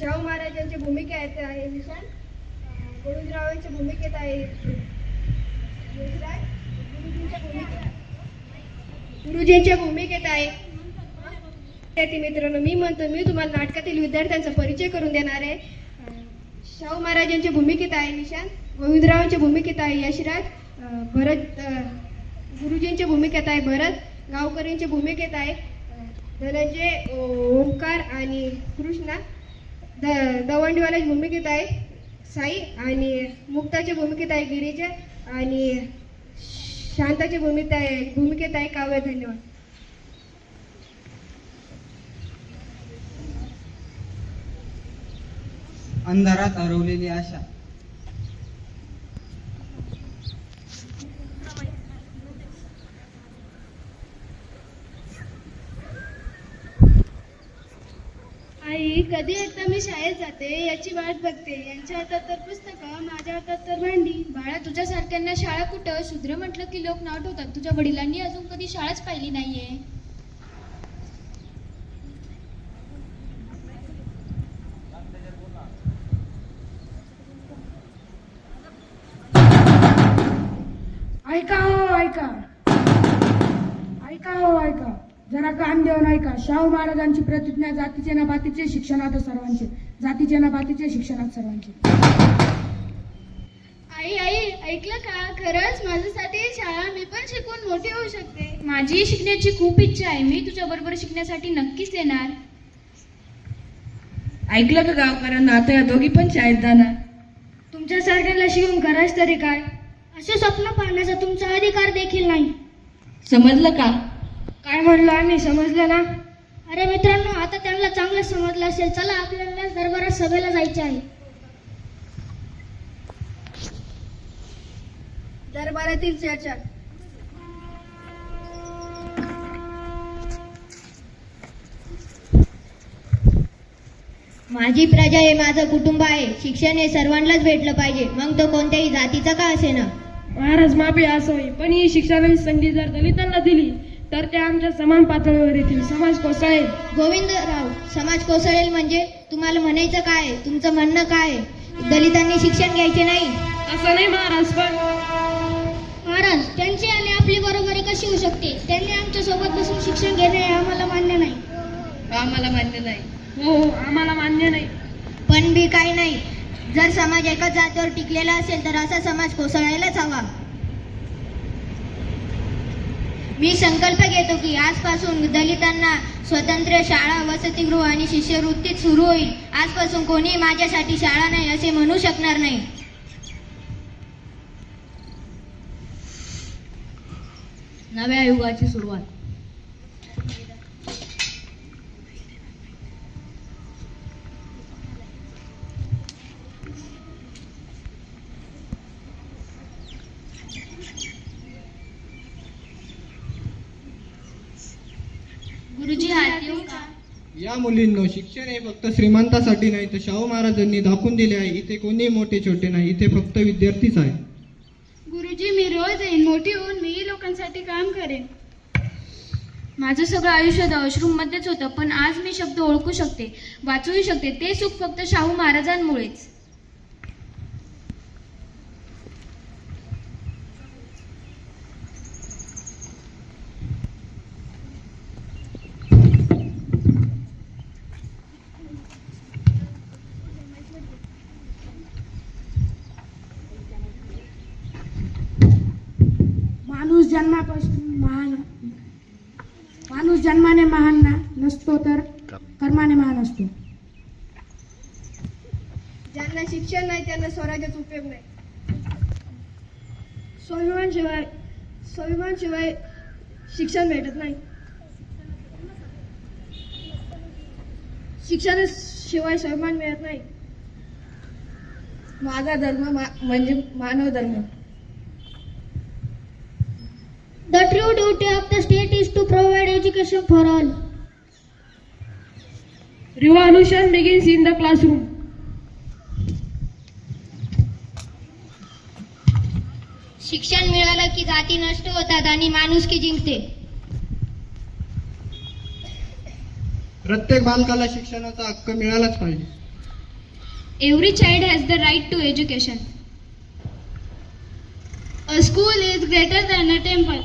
शाहू महाराजांची भूमिका येत आहे विशाल गोविंदरावांची भूमिकेत आहे. गुरुजींच्या भूमिकेत गुरुजींच्या भूमिकेत आहे. विद्यार्थी मित्रांनो मी म्हणतो मी तुम्हाला नाटकातील विद्यार्थ्यांचा परिचय करून देणार आहे. शाहू महाराजांच्या भूमिकेत आहे निशांत गोविंदरावांच्या भूमिकेत आहे यशराज. भरत गुरुजींच्या भूमिकेत आहे भरत. गावकरींच्या भूमिकेत आहे. धनंजय ओंकार आणि कृष्णा. द दवंडीवाल्याची भूमिकेत आहे साई आणि मुक्ताच्या भूमिकेत आहे गिरीजा आणि शांताच्या भूमिकेत आहे भूमिकेत आहे काव्य धन्यवाद. अंधारात हरवलेली आशा. मी कधी एकदा मी शाळेत जाते याची वाट बघते. यांच्या हातात तर पुस्तकं माझ्या हातात तर भांडी. बाळा तुझ्यासारख्यांना शाळा कुठं? शूद्र म्हटलं की लोक नाव ठेवतात तुझ्या वडिलांनी अजून कधी शाळाच पाहिली नाहीये. ऐका हो ऐका. ऐका हो ऐका. जरा कान देऊन ऐका शाहू महाराजांची प्रतिज्ञा जातीचे ना बातीचे शिक्षणात सर्वांचे. जातीचे ना बातीचे शिक्षणात सर्वांचे. आई आई ऐकलं का? खरंच माझ्यासाठी शाळा मी पण शिकून मोठी होऊ शकते. माझी शिकण्याची खूप इच्छा आहे. मी तुझ्या बरोबर शिकण्यासाठी नक्कीच येणार. ऐकलं का गावकऱ्यांना? आता या दोघी पण शाळेत जाणार. तुमच्या सारख्याला शिकून करायच तरी काय? असे स्वप्न पाहण्याचा तुमचा अधिकार देखील नाही. समजलं का? काय म्हणलो आम्ही समजलं ना? अरे मित्रांनो आता त्यांना चांगलं समजलं असेल चला आपल्याला दरबारात सभेला जायचे आहे. दरबारातील चर्चा. माझी प्रजा हे माझं कुटुंब आहे. शिक्षण हे सर्वांनाच भेटलं पाहिजे. मग तो कोणत्याही जातीचा का असेना? महाराज माफी असं होई पण ही शिक्षणाची संधी जर दलितांना दिली तर ते आमच्या समान पातळीवर येतील समाज कोसळेल. गोविंदराव समाज कोसळेल म्हणजे तुम्हाला म्हणायचं काय? आहे? तुमचं म्हणणं काय? आहे? दलितांनी शिक्षण घ्यायचे नाही? असं नाही महाराज पण महाराज त्यांची आणि आपली बरोबरी कशी होऊ शकते? त्यांनी आमच्यासोबत बसून शिक्षण घेणे हे आम्हाला मान्य नाही. आम्हाला मान्य नाही. हो हो आम्हाला मान्य नाही. पण बी काही नाही. जर समाज एकाच जातीवर टिकलेला असेल तर असा समाज कोसळायलाच हवा. मी संकल्प घेतो की आजपासून दलितांना स्वतंत्र शाळा वसतिगृह आणि शिष्यवृत्तीत सुरू होईल. आजपासून कोणी माझ्यासाठी शाळा नाही असे म्हणू शकणार नाही. नव्या युगाची सुरुवात. या मुलींनो शिक्षण हे फक्त श्रीमंतासाठी नाही तर शाहू महाराजांनी दाखवून दिले आहे इथे कोणी मोठे छोटे नाही इथे फक्त विद्यार्थीच आहे. गुरुजी मी रोज येईन मोठी होऊन मीही लोकांसाठी काम करेन. माझं सगळं आयुष्य वॉशरूम मध्येच होतं पण आज मी शब्द ओळखू शकते वाचूही शकते ते सुख फक्त शाहू महाराजांमुळेच माणूस जन्मापासून महान. माणूस जन्माने महान ना नसतो तर कर्माने महान असतो. ज्यांना शिक्षण नाही त्यांना स्वराज्याचा उपयोग नाही. स्वाभिमान शिवाय स्वाभिमान शिवाय शिक्षण भेटत नाही. शिक्षण शिवाय स्वाभिमान मिळत नाही. माझा धर्म म्हणजे मानव धर्म. The true duty of the state is to provide education for all. Revolution begins in the classroom शिक्षण मिळालं की जाती नष्ट होतात आणि माणुसकी जिंकते. प्रत्येक बालकाला शिक्षणाचा हक्क मिळालाच पाहिजे. Every child has the right to education a school is greater than a temple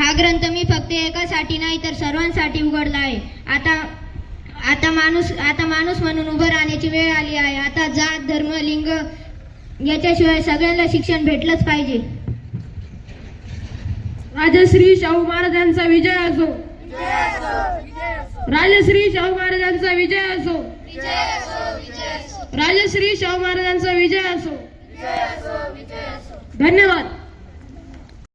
हा ग्रंथ मी फक्त एकासाठी नाही तर सर्वांसाठी उघडला आहे. आता आता माणूस आता माणूस म्हणून उभं राहण्याची वेळ आली आहे. आता जात धर्म लिंग याच्याशिवाय सगळ्यांना शिक्षण भेटलंच पाहिजे. राजश्री शाहू महाराजांचा विजय असो. राजश्री शाहू महाराजांचा विजय असो. राजश्री शाहू महाराजांचा विजय असो. धन्यवाद.